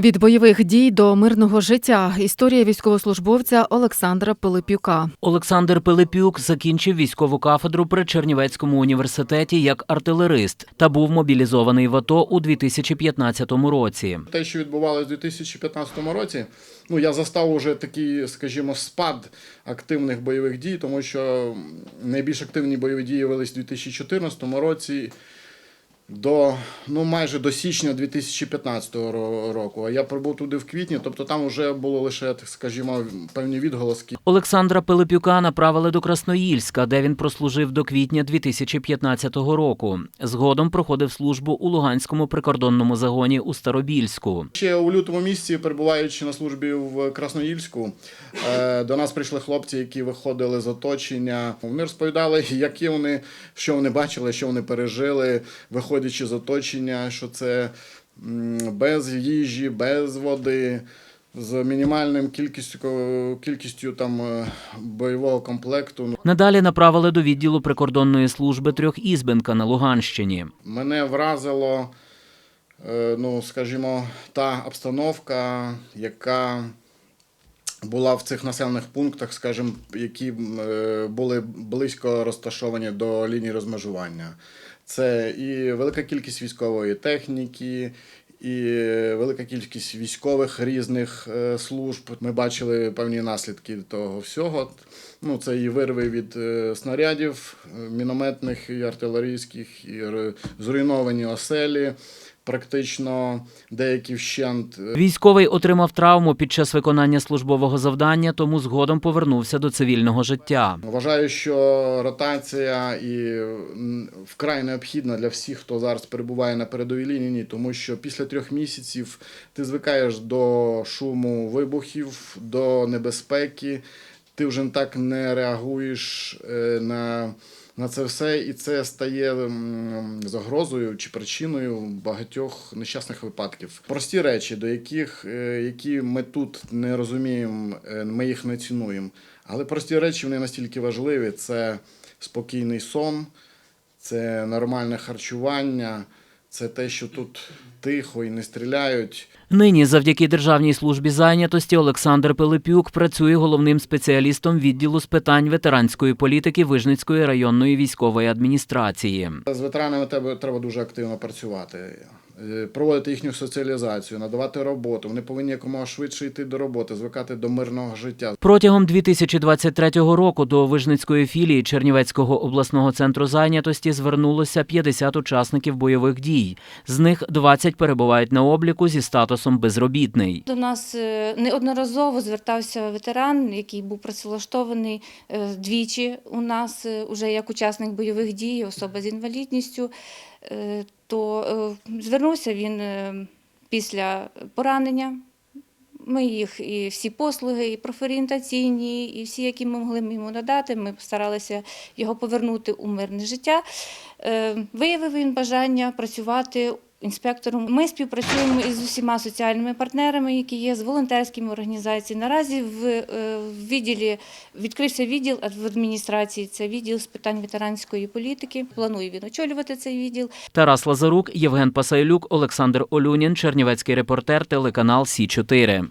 Від бойових дій до мирного життя. Історія військовослужбовця Олександра Пилипюка. Олександр Пилипюк закінчив військову кафедру при Чернівецькому університеті як артилерист та був мобілізований в АТО у 2015 році. Те, що відбувалося у 2015 році, ну я застав уже такий, скажімо, спад активних бойових дій, тому що найбільш активні бойові дії велись у 2014 році до ну майже до січня 2015 ро- року. А я прибув туди в квітні, тобто там вже було лише, так скажімо, певні відголоски. Олександра Пилипюка направили до Красноїльська, де він прослужив до квітня 2015 року. Згодом проходив службу у Луганському прикордонному загоні у Старобільську. Ще у лютому місяці, перебуваючи на службі в Красноїльську, е, до нас прийшли хлопці, які виходили з оточення. Вони розповідали, які вони, що вони бачили, що вони пережили, виходячи з оточення, що це без їжі, без води. З мінімальним кількістю кількістю там е, бойового комплекту. Надалі направили до відділу прикордонної служби Трьохізбенка на Луганщині. Мене вразило, е, ну, скажімо, та обстановка, яка була в цих населених пунктах, скажімо, які е, були близько розташовані до лінії розмежування. Це і велика кількість військової техніки, і велика кількість військових різних е, служб. Ми бачили певні наслідки того всього. Ну, це і вирви від е, снарядів е, мінометних і артилерійських, і зруйновані оселі, практично деякі вщент. Військовий отримав травму під час виконання службового завдання, тому згодом повернувся до цивільного життя. Вважаю, що ротація і вкрай необхідна для всіх, хто зараз перебуває на передовій лінії, тому що після трьох місяців ти звикаєш до шуму вибухів, до небезпеки. Ти вже так не реагуєш е, на, на це все, і це стає загрозою чи причиною багатьох нещасних випадків. Прості речі, до яких е, які ми тут не розуміємо, е, ми їх не цінуємо. Але прості речі вони настільки важливі: це спокійний сон, це нормальне харчування, це те, що тут тихо і не стріляють. Нині, завдяки Державній службі зайнятості, Олександр Пилипюк працює головним спеціалістом відділу з питань ветеранської політики Вижницької районної військової адміністрації. З ветеранами тебе треба дуже активно працювати, проводити їхню соціалізацію, надавати роботу. Вони повинні якомога швидше йти до роботи, звикати до мирного життя. Протягом 2023 року до Вижницької філії Чернівецького обласного центру зайнятості звернулося 50 учасників бойових дій. З них 20 перебувають на обліку зі статусом безробітний. До нас е, неодноразово звертався ветеран, який був працевлаштований е, двічі у нас е, уже як учасник бойових дій, особа з інвалідністю. Е, То е, звернувся він е, після поранення. Ми їх і всі послуги, і профорієнтаційні, і всі, які ми могли йому надати. Ми старалися його повернути у мирне життя. Виявив він бажання працювати інспектором. Ми співпрацюємо із усіма соціальними партнерами, які є з волонтерськими організаціями. Наразі в е, відділі відкрився відділ в адміністрації. Це відділ з питань ветеранської політики. Планує він очолювати цей відділ. Тарас Лазарук, Євген Пасайлюк, Олександр Олюнін, Чернівецький репортер, телеканал Сі 4